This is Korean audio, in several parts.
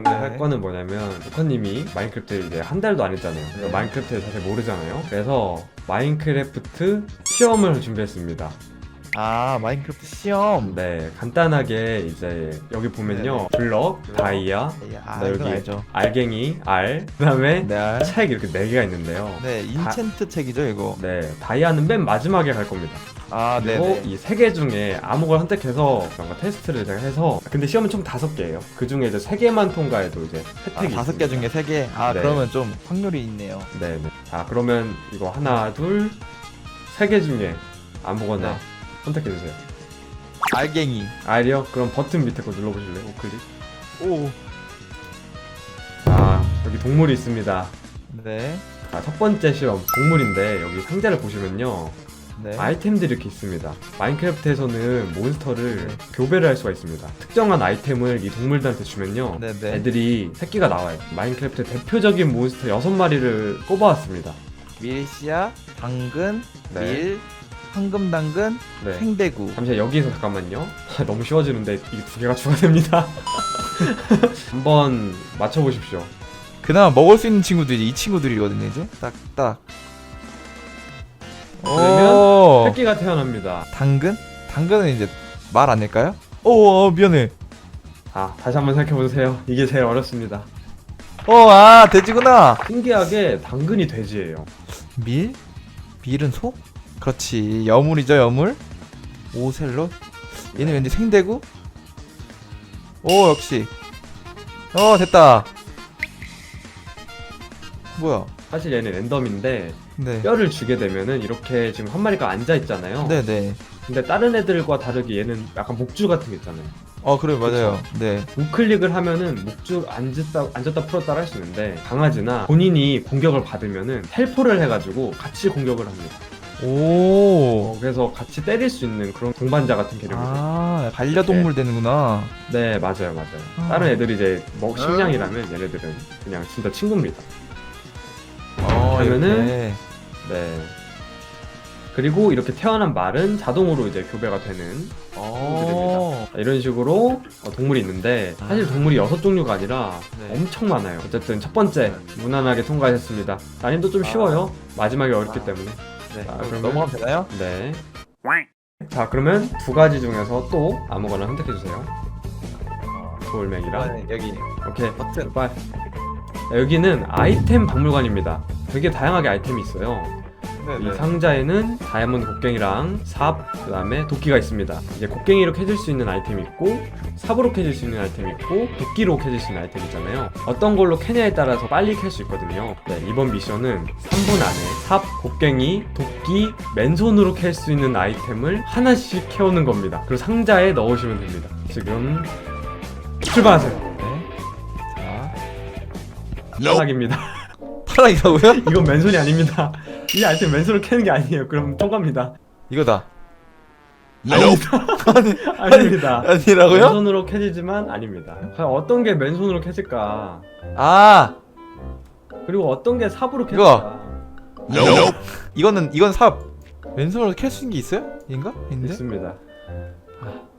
오늘 할 네. 거는 뭐냐면 조커님이 마인크래프트 이제 한 달도 안 했잖아요. 그래서 네. 마인크래프트를 사실 모르잖아요. 그래서 마인크래프트 시험을 준비했습니다. 아 마인크래프트 시험. 네, 간단하게 이제 여기 보면요. 블럭, 다이아, 아 네, 이건 여기. 알죠. 알갱이, 알, 그다음에 네. 책 이렇게 네 개가 있는데요. 네 인챈트 책이죠 이거. 네, 다이아는 맨 마지막에 갈 겁니다. 아 그리고 네네. 이 세 개 중에 아무걸 선택해서 뭔가 테스트를 제가 해서 근데 시험은 총 다섯 개예요. 그 중에 이제 세 개만 통과해도 이제 아, 혜택이 다섯 개 있습니다. 중에 세 개. 아 네. 그러면 좀 확률이 있네요. 네, 네. 자, 그러면 이거 하나, 둘, 세 개 중에 아무거나 네. 선택해 주세요. 알갱이. 알이요? 그럼 버튼 밑에 거 눌러보실래요? 우클릭. 오. 자, 여기 동물이 있습니다. 네. 자, 첫 번째 시험 동물인데 여기 상자를 보시면요. 네. 아이템들이 이렇게 있습니다. 마인크래프트에서는 몬스터를 네. 교배를 할 수가 있습니다. 특정한 아이템을 이 동물들한테 주면요. 네 네. 애들이 새끼가 나와요. 마인크래프트 대표적인 몬스터 6마리를 꼽아왔습니다. 밀씨앗, 당근, 네. 밀, 황금 당근, 네. 생대구. 잠시 여기서 잠깐만요. 너무 쉬워지는데 이게 두 개가 추가됩니다. 한번 맞춰보십시오. 그나마 먹을 수 있는 친구들이 이 친구들이거든요 이제. 딱 딱. 그러면 오. 새끼가 태어납니다. 당근? 당근은 이제 말 아닐까요? 오, 어, 미안해. 자, 다시 한번 생각해보세요. 이게 제일 어렵습니다. 어, 아, 돼지구나. 신기하게 당근이 돼지예요. 밀? 밀은 소? 그렇지. 여물이죠, 여물. 오셀롯? 얘는 왠지 생대구? 오, 역시. 어, 됐다. 뭐야? 사실 얘는 랜덤인데 네. 뼈를 주게 되면은 이렇게 지금 한 마리가 앉아 있잖아요. 네네. 근데 다른 애들과 다르게 얘는 약간 목줄 같은 게 있잖아요. 어, 그래, 맞아요. 네. 우클릭을 하면은 목줄 앉았다 앉았다 풀었다 할 수 있는데 강아지나 본인이 공격을 받으면은 텔포를 해가지고 같이 공격을 합니다. 오. 어, 그래서 같이 때릴 수 있는 그런 동반자 같은 개념이죠. 아, 반려동물 되는구나. 네 맞아요 맞아요. 아. 다른 애들이 이제 먹 식량이라면 얘네들은 그냥 진짜 친구입니다. 어, 그러면은 이렇게. 네. 그리고 이렇게 태어난 말은 자동으로 이제 교배가 되는 어. 자, 이런 식으로 어, 동물이 있는데 사실 동물이 여섯 종류가 아니라 네. 엄청 많아요. 어쨌든 첫 번째 무난하게 통과하셨습니다. 난이도 좀 아. 쉬워요. 마지막에 어렵기 때문에. 네. 그러면- 넘어가면 되나요? 네. 자 그러면 두 가지 중에서 또 아무거나 선택해 주세요. 돌멩이랑 네, 여기 오케이. 버튼. 빨. 여기는 아이템 박물관입니다. 되게 다양하게 아이템이 있어요. 네, 이 상자에는 다이아몬드 곡괭이랑 삽, 그 다음에 도끼가 있습니다. 이제 곡괭이로 캐질 수 있는 아이템이 있고, 삽으로 캐질 수 있는 아이템이 있고, 도끼로 캐질 수 있는 아이템이 있잖아요. 어떤 걸로 캐냐에 따라서 빨리 캘 수 있거든요. 네, 이번 미션은 3분 안에 삽, 곡괭이, 도끼, 맨손으로 캘 수 있는 아이템을 하나씩 캐오는 겁니다. 그리고 상자에 넣으시면 됩니다. 지금 출발하세요. 네. 자, 탈락입니다. 탈락이라고요? 이건 맨손이 아닙니다. 이 아이템 맨손으로 캐는 게 아니에요. 그럼 통과입니다. 이거다. 아닙니다. 아니라고요? 맨손으로 캐지지만 아닙니다. 과연 어떤 게 맨손으로 캐질까? 아, 그리고 어떤 게 삽으로. 캐질까? 이거는 이건 삽. 왼손으로 캘 수 있는 게 있어요? 인가? 있는데? 있습니다.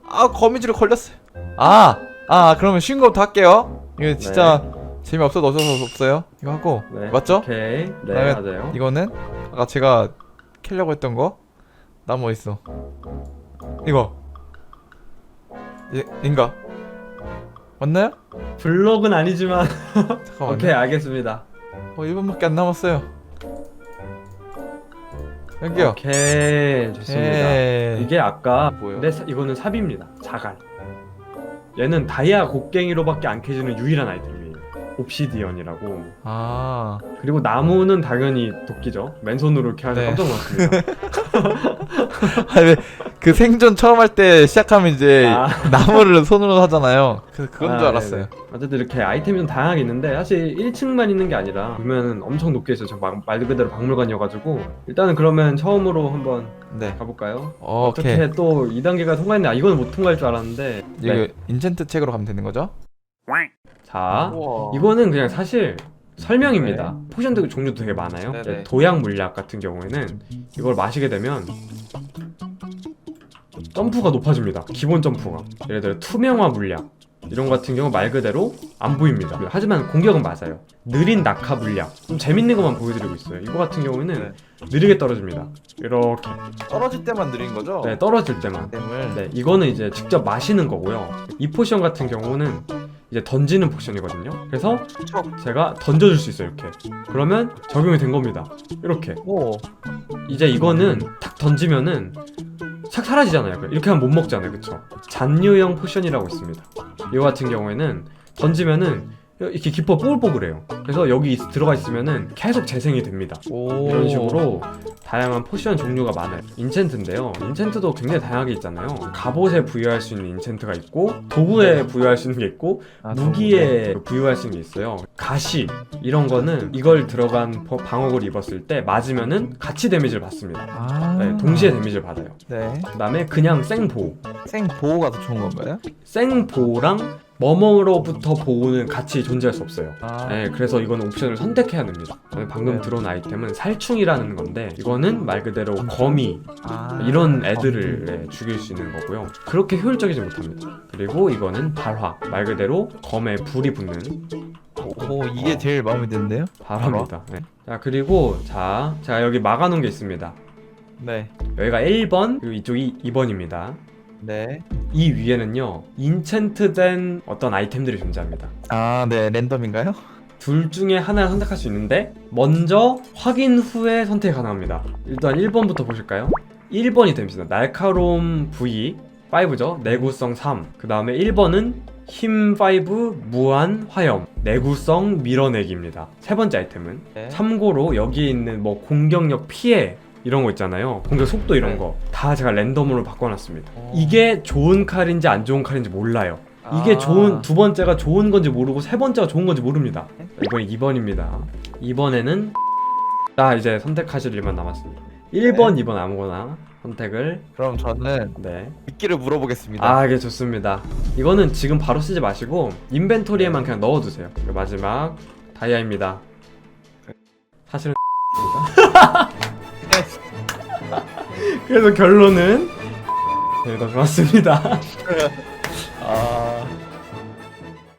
아, 거미줄에 걸렸어요. 아, 아, 그러면 쉬운 거부터 할게요. 이거 진짜 재미없어도 어쩔 수 없어요. 이거 하고 네. 맞죠? 오케이. 네, 그다음에 맞아요. 이거는 아까 제가 캐려고 했던 거 나무 어딨어? 이거 이, 인가? 맞나요? 블럭은 아니지만 잠깐만요. 오케이, 알겠습니다. 어, 1분밖에 안 남았어요. 여기요. 오케이, 좋습니다. 에이. 이게 아까 뭐예요? 근데 사- 이거는 삽입니다. 자갈. 얘는 다이아 곡괭이로밖에 안 캐지는 유일한 아이템이에요. 옵시디언이라고. 아, 그리고 나무는 당연히 도끼죠. 맨손으로 이렇게 하는 네. 깜짝 놀랐습니다. 아니, 그 생존 처음 할 때 시작하면 이제 아. 나무를 손으로 하잖아요. 그 그건 아, 줄 알았어요. 네네. 어쨌든 이렇게 아이템이 좀 다양하게 있는데 사실 1층만 있는 게 아니라 보면 엄청 높게 있어요. 저말 그대로 박물관이어가지고 일단은 그러면 처음으로 한번 네. 가볼까요? 오케이. 어떻게 또 2단계가 통과했네. 아, 이거는 못 통과할 줄 알았는데. 이거 네. 인챈트 책으로 가면 되는 거죠? 자, 우와. 이거는 그냥 사실 설명입니다. 포션도 종류도 되게 많아요. 네네. 이제 도약 물약 같은 경우에는 이걸 마시게 되면 점프가 높아집니다. 기본 점프가. 예를 들어 투명화 물약. 이런 거 같은 경우 말 그대로 안 보입니다. 하지만 공격은 맞아요. 느린 낙하 물약. 좀 재밌는 것만 보여드리고 있어요. 이거 같은 경우에는 네. 느리게 떨어집니다. 이렇게. 떨어질 때만 느린 거죠? 네, 떨어질 때만. 템을. 네, 이거는 이제 직접 마시는 거고요. 이 포션 같은 경우는 이제 던지는 포션이거든요. 그래서. 제가 던져줄 수 있어요, 이렇게. 그러면 적용이 된 겁니다. 이렇게. 오. 이제 이거는 탁 던지면은 싹 사라지잖아요. 이렇게 하면 못 먹잖아요, 그쵸? 잔류형 포션이라고 있습니다. 이거 같은 경우에는 던지면은 이렇게 기포 뽀글뽀글해요. 그래서 여기 있- 들어가 있으면은 계속 재생이 됩니다. 오. 이런 식으로 다양한 포션 종류가 많아요. 인챈트인데요. 인챈트도 굉장히 다양하게 있잖아요. 갑옷에 부여할 수 있는 인챈트가 있고 도구에 부여할 수 있는 게 있고 아, 무기에 부여할 수 있는 게 있어요. 가시 이런 거는 이걸 들어간 버- 방어구를 입었을 때 맞으면은 같이 데미지를 받습니다. 아. 네, 동시에 데미지를 받아요. 네. 그 다음에 그냥 생보, 생 보호가 더 좋은 건가요? 생보랑 머머로부터 보호는 같이 존재할 수 없어요. 아. 네, 그래서 이거는 옵션을 선택해야 됩니다. 방금 네. 들어온 아이템은 살충이라는 건데 이거는 말 그대로 거미 아. 이런 애들을 네, 죽일 수 있는 거고요. 그렇게 효율적이지 못합니다. 그리고 이거는 발화 말 그대로 검에 불이 붙는 오, 이게 제일 마음에 드는데요? 발화입니다. 네. 자 그리고 자 제가 여기 막아놓은 게 있습니다. 네. 여기가 1번 그리고 이쪽이 2번입니다. 네. 이 위에는요 인챈트된 어떤 아이템들이 존재합니다. 아, 네. 랜덤인가요? 둘 중에 하나를 선택할 수 있는데 먼저 확인 후에 선택이 가능합니다. 일단 1번부터 보실까요? 1번이 됩니다. 날카로움 V 5죠. 내구성 3. 그 다음에 1번은 힘5 무한 화염 내구성 밀어내기입니다. 세 번째 아이템은 네. 참고로 여기 있는 뭐 공격력 피해 이런 거 있잖아요. 공격 속도 이런 네. 거 다 제가 랜덤으로 바꿔놨습니다. 오. 이게 좋은 칼인지 안 좋은 칼인지 몰라요. 이게 아. 좋은 두 번째가 좋은 건지 모르고 세 번째가 좋은 건지 모릅니다. 이번에 2번입니다. 이번에는 자 이제 선택하실 일만 남았습니다. 1번, 2번 아무거나 선택을 그럼 저는 네. 미끼를 물어보겠습니다. 아 이게 좋습니다. 이거는 지금 바로 쓰지 마시고 인벤토리에만 그냥 넣어두세요. 그리고 마지막 다이아입니다. 사실은 그래서 결론은 네, 더 좋았습니다.